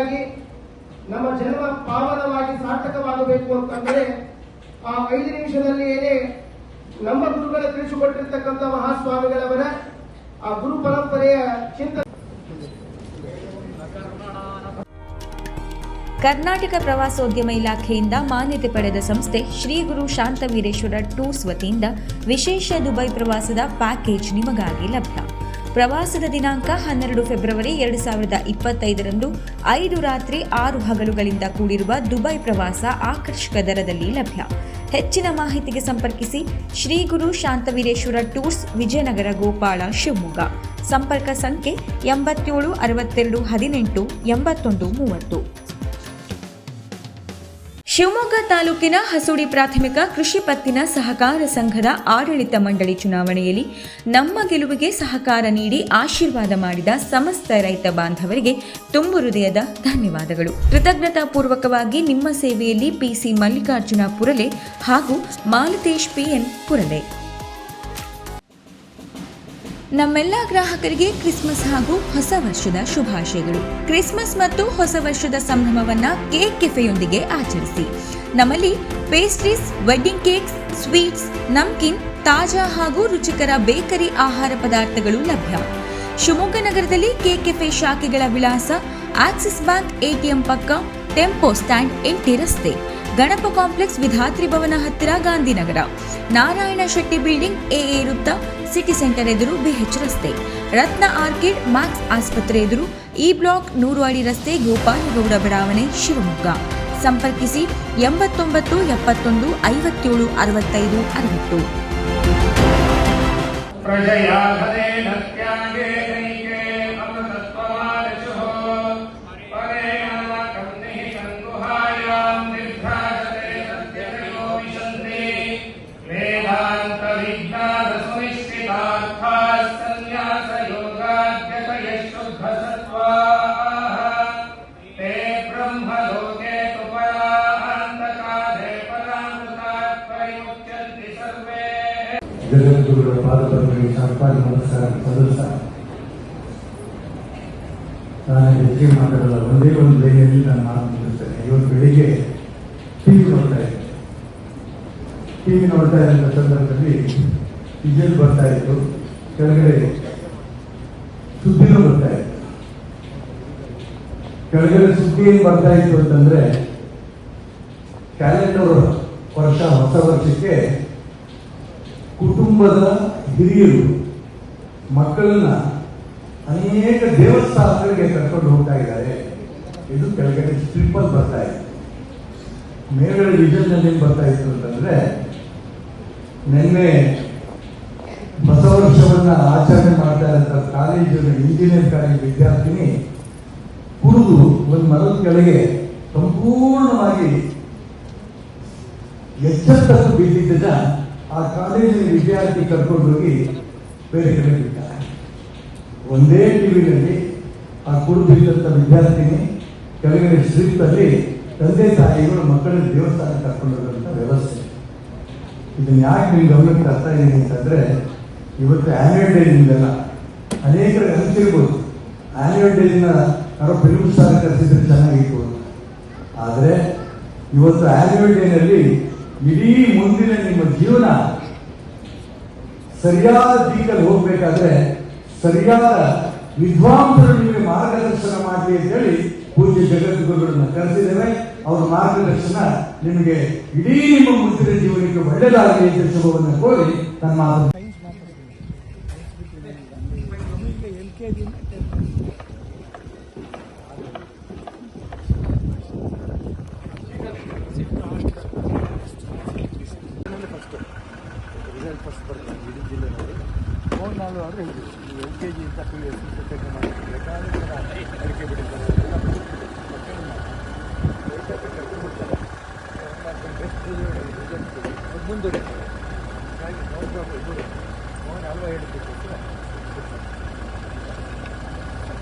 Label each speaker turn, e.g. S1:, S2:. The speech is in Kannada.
S1: ವಾಕ್ಶುದ್ಧಿಗಾಗಿ ನಮ್ಮ ಜನ್ಮ ಪಾವನವಾಗಿ ಸಾರ್ಥಕವಾಗಬೇಕು ಅಂತಂದ್ರೆ ಆ ಐದು ನಿಮಿಷದಲ್ಲಿ ಏನೇ ನಮ್ಮ ಗುರುಗಳ ತಿಳಿಸಿಕೊಟ್ಟಿರ್ತಕ್ಕಂಥ ಮಹಾಸ್ವಾಮಿಗಳವರ ಆ ಗುರು ಪರಂಪರೆಯ ಚಿಂತನೆ
S2: ಕರ್ನಾಟಕ ಪ್ರವಾಸೋದ್ಯಮ ಇಲಾಖೆಯಿಂದ ಮಾನ್ಯತೆ ಪಡೆದ ಸಂಸ್ಥೆ ಶ್ರೀ ಗುರು ಶಾಂತವೀರೇಶ್ವರ ಟೂರ್ಸ್ ವತಿಯಿಂದ ವಿಶೇಷ ದುಬೈ ಪ್ರವಾಸದ ಪ್ಯಾಕೇಜ್ ನಿಮಗಾಗಿ ಲಭ್ಯ. ಪ್ರವಾಸದ ದಿನಾಂಕ ಹನ್ನೆರಡು ಫೆಬ್ರವರಿ ಎರಡು ಸಾವಿರದ ಇಪ್ಪತ್ತೈದರಂದು ಐದು ರಾತ್ರಿ ಆರು ಹಗಲುಗಳಿಂದ ಕೂಡಿರುವ ದುಬೈ ಪ್ರವಾಸ ಆಕರ್ಷಕ ದರದಲ್ಲಿ ಲಭ್ಯ. ಹೆಚ್ಚಿನ ಮಾಹಿತಿಗೆ ಸಂಪರ್ಕಿಸಿ ಶ್ರೀ ಗುರು ಶಾಂತವೀರೇಶ್ವರ ಟೂರ್ಸ್ ವಿಜಯನಗರ ಗೋಪಾಳ ಶಿವಮೊಗ್ಗ. ಸಂಪರ್ಕ ಸಂಖ್ಯೆ ಎಂಬತ್ತೇಳು, ಅರವತ್ತೆರಡು, ಹದಿನೆಂಟು, ಎಂಬತ್ತೊಂದು, ಮೂವತ್ತು. ಶಿವಮೊಗ್ಗ ತಾಲೂಕಿನ ಹಸೂಡಿ ಪ್ರಾಥಮಿಕ ಕೃಷಿ ಪತ್ತಿನ ಸಹಕಾರ ಸಂಘದ ಆಡಳಿತ ಮಂಡಳಿ ಚುನಾವಣೆಯಲ್ಲಿ ನಮ್ಮ ಗೆಲುವಿಗೆ ಸಹಕಾರ ನೀಡಿ ಆಶೀರ್ವಾದ ಮಾಡಿದ ಸಮಸ್ತ ರೈತ ಬಾಂಧವರಿಗೆ ತುಂಬು ಹೃದಯದ ಧನ್ಯವಾದಗಳು. ಕೃತಜ್ಞತಾ ಪೂರ್ವಕವಾಗಿ ನಿಮ್ಮ ಸೇವೆಯಲ್ಲಿ ಪಿಸಿ ಮಲ್ಲಿಕಾರ್ಜುನ ಪುರಲೆ ಹಾಗೂ ಮಾಲತೇಶ್ ಪಿಎನ್ ಪುರಲೆ. ನಮ್ಮೆಲ್ಲ ಗ್ರಾಹಕರಿಗೆ ಕ್ರಿಸ್ಮಸ್ ಹಾಗೂ ಹೊಸ ವರ್ಷದ ಶುಭಾಶಯಗಳು. ಕ್ರಿಸ್ಮಸ್ ಮತ್ತು ಹೊಸ ವರ್ಷದ ಸಂಭ್ರಮವನ್ನ ಕೇಕ್ ಕೆಫೆಯೊಂದಿಗೆ ಆಚರಿಸಿ. ನಮ್ಮಲ್ಲಿ pastries, wedding cakes, sweets, namkeen, ತಾಜಾ ಹಾಗೂ ರುಚಿಕರ ಬೇಕರಿ ಆಹಾರ ಪದಾರ್ಥಗಳು ಲಭ್ಯ. ಶಿವಮೊಗ್ಗ ನಗರದಲ್ಲಿ ಕೇಕ್ ಕೆಫೆ ಶಾಖೆಗಳ ವಿಳಾಸ ಆಕ್ಸಿಸ್ ಬ್ಯಾಂಕ್ ಎಟಿಎಂ ಪಕ್ಕ ಟೆಂಪೋ ಸ್ಟ್ಯಾಂಡ್ ಎಂಟಿ ರಸ್ತೆ. ಗಣಪ ಕಾಂಪ್ಲೆಕ್ಸ್ ವಿಧಾತ್ರಿ ಭವನ ಹತ್ತಿರ ಗಾಂಧಿನಗರ. ನಾರಾಯಣ ಶೆಟ್ಟಿ ಬಿಲ್ಡಿಂಗ್ ಎಎ ವೃತ್ತ, ಸಿಟಿ ಸೆಂಟರ್ ಎದುರು ಬಿಹೆಚ್ ರಸ್ತೆ. ರತ್ನ ಆರ್ಕಿಡ್, ಮ್ಯಾಕ್ಸ್ ಆಸ್ಪತ್ರೆ ಎದುರು ಇ ಬ್ಲಾಕ್ ನೂರು ಅಡಿ ರಸ್ತೆ ಗೋಪಾಲಗೌಡ ಬಡಾವಣೆ ಶಿವಮೊಗ್ಗ. ಸಂಪರ್ಕಿಸಿ ಎಂಬತ್ತೊಂಬತ್ತು ಎಪ್ಪತ್ತೊಂದು ಐವತ್ತೇಳು ಅರವತ್ತೈದು ಅರವತ್ತು.
S3: ಜಗದ್ಗುರುಗಳ ಪಾದಪದ್ಮಗಳಿಗೆ ಸರ್ಕಾರ ನಮಸ್ಕಾರ ಸದಸ್ಯ ನಾನು ಹೆಚ್ಚಿಗೆ ಮಾತಾಡಲ್ಲ ನಾನು ನೋಡ್ತಾ ಇದ್ದೆ ಟಿವಿ ನೋಡ್ತಾ ಇದ್ದ ಬರ್ತಾ ಇತ್ತು ಕೆಳಗಡೆ ಸುದ್ದಿನೂ ಬರ್ತಾ ಇತ್ತು ಕೆಳಗಡೆ ಸುದ್ದಿ ಏನ್ ಬರ್ತಾ ಇತ್ತು ಅಂತಂದ್ರೆ ಕ್ಯಾಲೆಂಡರ್ ವರ್ಷ ಹೊಸ ವರ್ಷಕ್ಕೆ ಕುಟುಂಬದ ಹಿರಿಯರು, ಮಕ್ಕಳನ್ನ ಅನೇಕ ದೇವಸ್ಥಾನಗಳಿಗೆ ಕರ್ಕೊಂಡು ಹೋಗ್ತಾ ಇದ್ದಾರೆ. ಇದು ಕೆಳಗಡೆ ಸ್ಟ್ರಿಪ್ಪಲ್ ಬರ್ತಾ ಇದೆ. ಮೇಲ್ಗಡೆ ವಿಷನ್ನಲ್ಲಿ ಏನ್ ಬರ್ತಾ ಇತ್ತು ಅಂತಂದ್ರೆ, ನಿನ್ನೆ ಹೊಸ ವರ್ಷವನ್ನ ಆಚರಣೆ ಮಾಡ್ತಾ ಇರೋ ಕಾಲೇಜಿನ ಇಂಜಿನಿಯರ್ ಕಾಲೇಜ್ ವಿದ್ಯಾರ್ಥಿನಿ ಕುಡಿದು ಒಂದು ಮರದ ಕೆಳಗೆ ಸಂಪೂರ್ಣವಾಗಿ ಎಚ್ಚರಕ್ಕೂ ಬಿದ್ದಿದ್ದ ಆ ಕಾಲೇಜಿನ ವಿದ್ಯಾರ್ಥಿ ಕರ್ಕೊಂಡು ಹೋಗಿ ಬೇರೆ ಕಡೆ ಬಿಟ್ಟಾರೆ ಒಂದೇ ಟಿವಿನಲ್ಲಿ ಆ ಕುಡಿದಿದ್ದಂಥ ವಿದ್ಯಾರ್ಥಿನಿ ಕೆಳಗಡೆ ಸ್ಟ್ರಿಪ್ ಅಲ್ಲಿ ತಂದೆ ತಾಯಿಗಳು ಮಕ್ಕಳಿಗೆ ದೇವಸ್ಥಾನ ಕರ್ಕೊಂಡು ಹೋಗುವಂಥ ವ್ಯವಸ್ಥೆ. ಇದನ್ನ ಯಾಕೆ ನೀವು ಗಮನಕ್ಕೆ ತರ್ತಾ ಇದ್ದೀನಿ ಅಂತಂದರೆ, ಇವತ್ತು ಆನ್ಯುವಲ್ ಡೇ ಅನೇಕರು ಅನೇಕರಿಗೆ ಅನಿಸಿರ್ಬೋದು ಆನ್ಯುವಲ್ ಡೇನ ಯಾರೋ ಫಿಲ್ಮ್ ಸ್ಟಾರ್ ಕರೆಸಿದ್ರೆ ಚೆನ್ನಾಗಿತ್ತು ಆದರೆ, ಇವತ್ತು ಆನ್ಯುವಲ್ ಡೇನಲ್ಲಿ ಇಡೀ ಮುಂದಿನ ನಿಮ್ಮ ಜೀವನ ಸರಿಯಾದ ದಿಕ್ಕಲ್ಲಿ ಹೋಗ್ಬೇಕಾದ್ರೆ ಸರಿಯಾದ ವಿದ್ವಾಂಸರು ನಿಮಗೆ ಮಾರ್ಗದರ್ಶನ ಮಾಡಲಿ ಅಂತ ಹೇಳಿ ಪೂಜ್ಯ ಜಗದ್ಗುರುಗಳನ್ನ ಕರೆಸಿದ್ದೇವೆ. ಅವರ ಮಾರ್ಗದರ್ಶನ ನಿಮಗೆ ಇಡೀ ನಿಮ್ಮ ಮುಂದಿನ ಜೀವನಕ್ಕೆ ಒಳ್ಳೆಯದಾಗಲಿ ಅಂತ ಶುಭವನ್ನು ಕೋರಿ ಮಾತು
S4: ನಾಳು ಆದರೆ ಹೇಳ್ತೀವಿ ಎಲ್ ಕೆ ಜಿ ಅಂತ ಪಿ ಎಸ್ ಸೆಕೆಂಡ್ ಮಾಡಿ ಬೇಕಾದ್ರೆ ಅಡಿಕೆ ರಿಸಲ್ಟ್ ಮುಂದುವರಿತಾರೆ ಹಾಗಾಗಿ ನೋಡ್ಬೇಕು ಇದು ಅವನ ಅಲ್ವಾ ಹೇಳ್ತಿತ್ತು